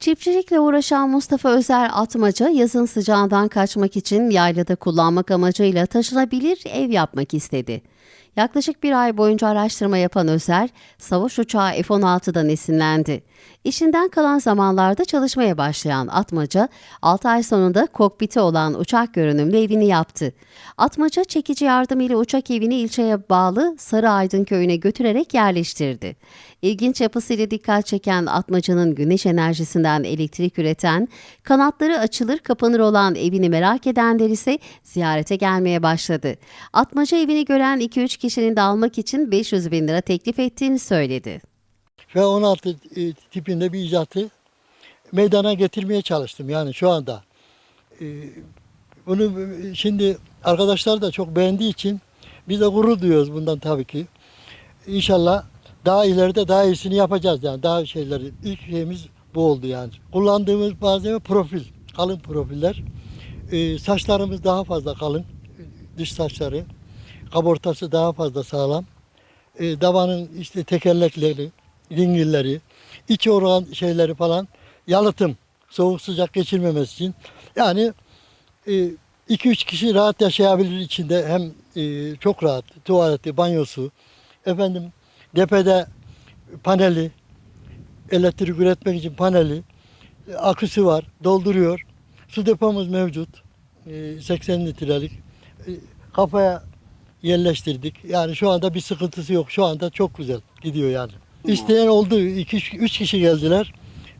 Çiftçilikle uğraşan Mustafa Özer Atmaca yazın sıcağından kaçmak için yaylada kullanmak amacıyla taşınabilir ev yapmak istedi. Yaklaşık bir ay boyunca araştırma yapan Özer, savaş uçağı F-16'dan esinlendi. İşinden kalan zamanlarda çalışmaya başlayan Atmaca, 6 ay sonunda kokpiti olan uçak görünümlü evini yaptı. Atmaca çekici yardımıyla uçak evini ilçeye bağlı Sarı Aydın köyüne götürerek yerleştirdi. İlginç yapısıyla dikkat çeken Atmaca'nın güneş enerjisinden elektrik üreten, kanatları açılır kapanır olan evini merak edenler ise ziyarete gelmeye başladı. Atmaca evini gören 2-3 kişinin almak için 500 bin lira teklif ettiğini söyledi. ve 16 e, tipinde bir icatı meydana getirmeye çalıştım yani şu anda. E, Bunu e, şimdi arkadaşlar da çok beğendiği için biz de gurur duyuyoruz bundan tabii ki. İnşallah daha ileride daha iyisini yapacağız yani daha şeyleri. İlk şeyimiz bu oldu yani. Kullandığımız malzeme profil, kalın profiller. E, saçlarımız daha fazla kalın, dış saçları. Kabortası daha fazla sağlam. E, davanın işte tekerlekleri, dingilleri, iç organ şeyleri falan yalıtım. Soğuk sıcak geçirmemesi için. Yani 2-3 kişi rahat yaşayabilir içinde. Hem e, çok rahat. Tuvaleti, banyosu. Efendim depede paneli, elektrik üretmek için paneli, e, aküsü var, dolduruyor. Su depomuz mevcut. E, 80 litrelik. E, kafaya yerleştirdik. Yani şu anda bir sıkıntısı yok. Şu anda çok güzel gidiyor yani. İsteyen oldu. 2-3 kişi geldiler.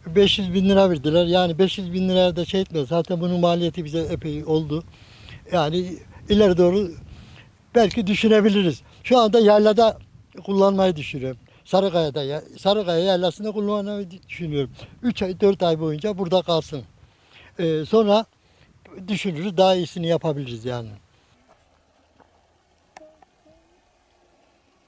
500 bin lira verdiler. Yani 500 bin liraya da şey etmez. Zaten bunun maliyeti bize epey oldu. Yani ileri doğru belki düşünebiliriz. Şu anda yaylada kullanmayı düşünüyorum. Sarıkaya'da, ya- Sarıkaya yaylasında kullanmayı düşünüyorum. 3 ay, 4 ay boyunca burada kalsın. Ee, sonra düşünürüz, daha iyisini yapabiliriz yani.